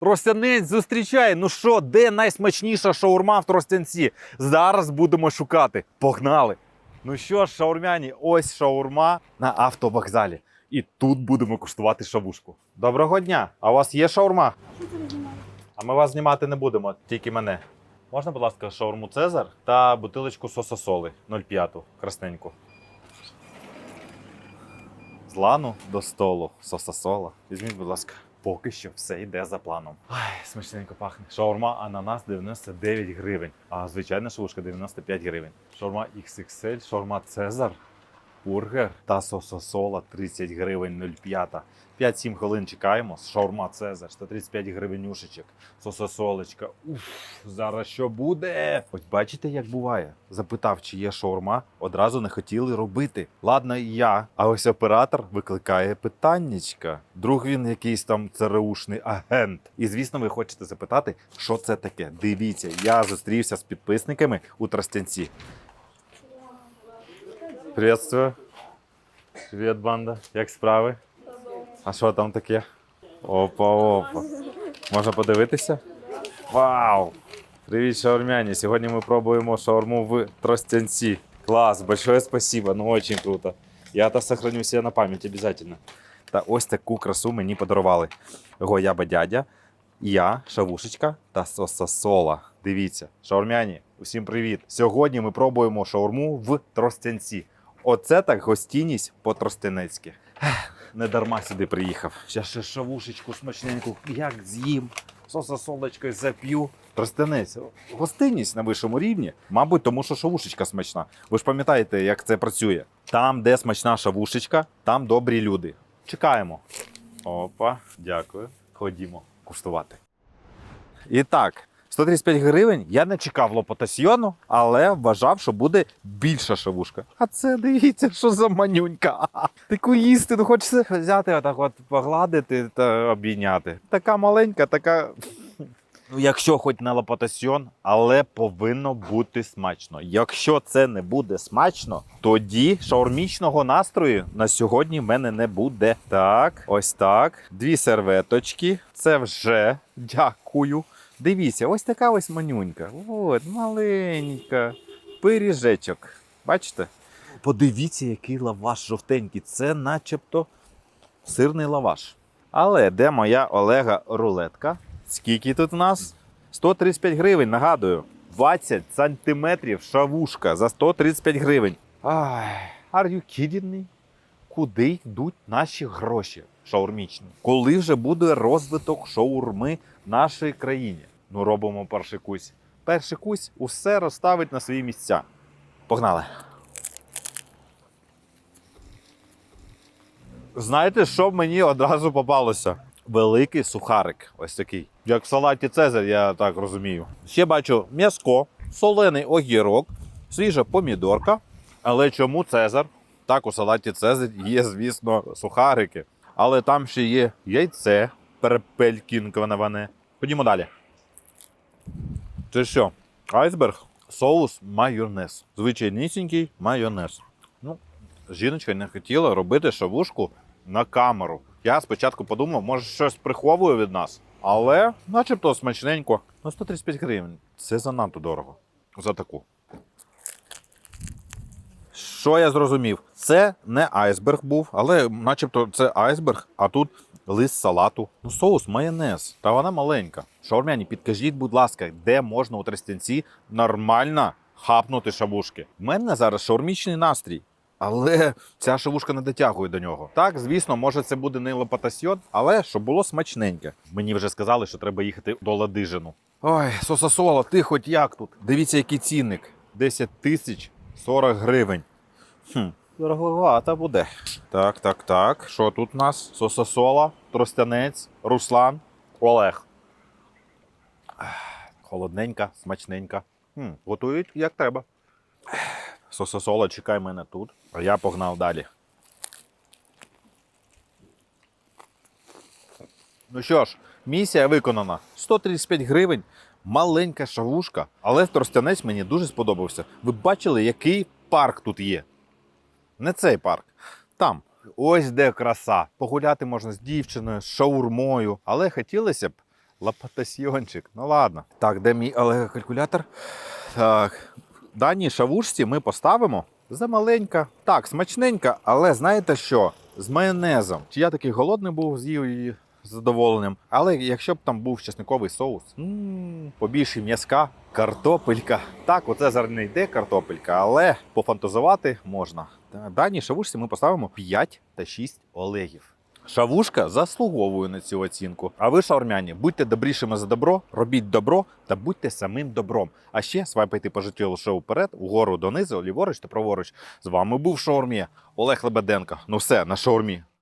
Тростянець зустрічає. Ну що, де найсмачніша шаурма в Тростянці? Зараз будемо шукати. Погнали! Ну що ж, шаурмяні, ось шаурма на автовокзалі. І тут будемо куштувати шавушку. Доброго дня! А у вас є шаурма? А ми вас знімати не будемо, тільки мене. Можна, будь ласка, шаурму Цезар та бутилочку соса соли 0,5 красненьку. З лану до столу, соса сола. Візьміть, будь ласка. Поки що все йде за планом. Ай, смачненько пахне. Шаурма ананас 99 гривень, а звичайна шавушка 95 гривень. Шаурма XXL, шаурма Цезар, бургер та сососола 30 гривень 0,5. 5-7 хвилин чекаємо. Шаурма Цезар, 135 гривенюшечок, сососолечка. Уф, зараз що буде? Ось бачите, як буває. Запитав, чи є шаурма, одразу не хотіли робити. Ладно, я. А ось оператор викликає питаннячка. Друг він якийсь там ЦРУшний агент. І звісно, ви хочете запитати, що це таке. Дивіться, я зустрівся з підписниками у Тростянці. Приветствую. Привіт, банда. Як справи? А що там таке? Опа, опа. Можна подивитися? Вау! Привіт, шаурмяні! Сьогодні ми пробуємо шаурму в Тростянці. Клас, большое спасибо, ну очень круто. Я это сохраню себе на память обязательно. Та ось таку красу мені подарували. Гояба дядя, я, шавушечка та соса-сола. Дивіться, шаурмяні, усім привіт! Сьогодні ми пробуємо шаурму в Тростянці. Оце так гостінність по-тростянецьки. Не дарма сюди приїхав. Ще ще шавушечку смачненьку, як з'їм, соса зап'ю. Тростянець, гостинність на вищому рівні, мабуть, тому що шавушечка смачна. Ви ж пам'ятаєте, як це працює? Там, де смачна шавушечка, там добрі люди. Чекаємо. Опа, дякую. Ходімо куштувати. І так, 135 гривень я не чекав лопотасьйону, але вважав, що буде більша шавушка. А це дивіться, що за манюнька. Таку їсти, ну хочеться взяти, отак от погладити та обійняти. Така маленька, така. Ну, якщо хоч не лопотасьйон, але повинно бути смачно. Якщо це не буде смачно, тоді шаурмічного настрою на сьогодні в мене не буде. Так, ось так. Дві серветочки. Це вже дякую. Дивіться, ось така ось манюнька. От, маленька. Пиріжечок. Бачите? Подивіться, який лаваш жовтенький. Це начебто сирний лаваш. Але де моя Олега рулетка? Скільки тут у нас? 135 гривень, нагадую. 20 сантиметрів шавушка за 135 гривень. Ай, are you kidding me? Куди йдуть наші гроші шаурмічні? Коли вже буде розвиток шаурми в нашій країні? Ну, робимо перший кусь. Перший кусь усе розставить на свої місця. Погнали. Знаєте, що мені одразу попалося? Великий сухарик. Ось такий. Як в салаті Цезарь, я так розумію. Ще бачу м'яско, солений огірок, свіжа помідорка. Але чому Цезар? Так, у салаті Цезарь є, звісно, сухарики. Але там ще є яйце перепелькінковане. Ходімо далі. Це що? Айсберг, соус, майонез. Звичайнісінький майонез. Ну, жіночка не хотіла робити шавушку на камеру. Я спочатку подумав, може щось приховує від нас, але начебто смачненько. Ну, 135 гривень. Це занадто дорого. За таку. Що я зрозумів? Це не айсберг був, але начебто це айсберг, а тут лист салату. Ну, соус, майонез. Та вона маленька. Шаурмяні, підкажіть, будь ласка, де можна у Тростянці нормально хапнути шавушки? У мене зараз шаурмічний настрій. Але ця шавушка не дотягує до нього. Так, звісно, може це буде не лопатасьйон, але щоб було смачненьке. Мені вже сказали, що треба їхати до Ладижину. Ой, сосасоло, ти хоч як тут? Дивіться, який цінник. 10 тисяч 40 гривень. Хм, дороговато буде. Так, так, так. Що тут у нас? Сосасола, Тростянець, Руслан, Олег. Холодненька, смачненька. Хм, готують як треба. Сососола, чекай мене тут. А я погнав далі. Ну що ж, місія виконана. 135 гривень, маленька шавушка, але Тростянець мені дуже сподобався. Ви бачили, який парк тут є? Не цей парк. Там. Ось де краса. Погуляти можна з дівчиною, з шаурмою. Але хотілося б Лапатасьйончик. Ну ладно. Так, де мій калькулятор? Так. Даній шавушці ми поставимо замаленька. Так, смачненька, але знаєте що? З майонезом. Чи я такий голодний був, з'їв її з задоволенням. Але якщо б там був чесниковий соус, м, побільше м'язка, картопелька. Так, оце зараз не йде картопелька, але пофантазувати можна. Та Даній шавушці ми поставимо 5 та 6 олегів. Шавушка заслуговує на цю оцінку. А ви, шаурмяні, будьте добрішими за добро, робіть добро та будьте самим добром. А ще свайпайте по життю лише вперед, угору донизу, ліворуч та праворуч. З вами був шаурмі Олег Лебеденко. Ну все, на шаурмі.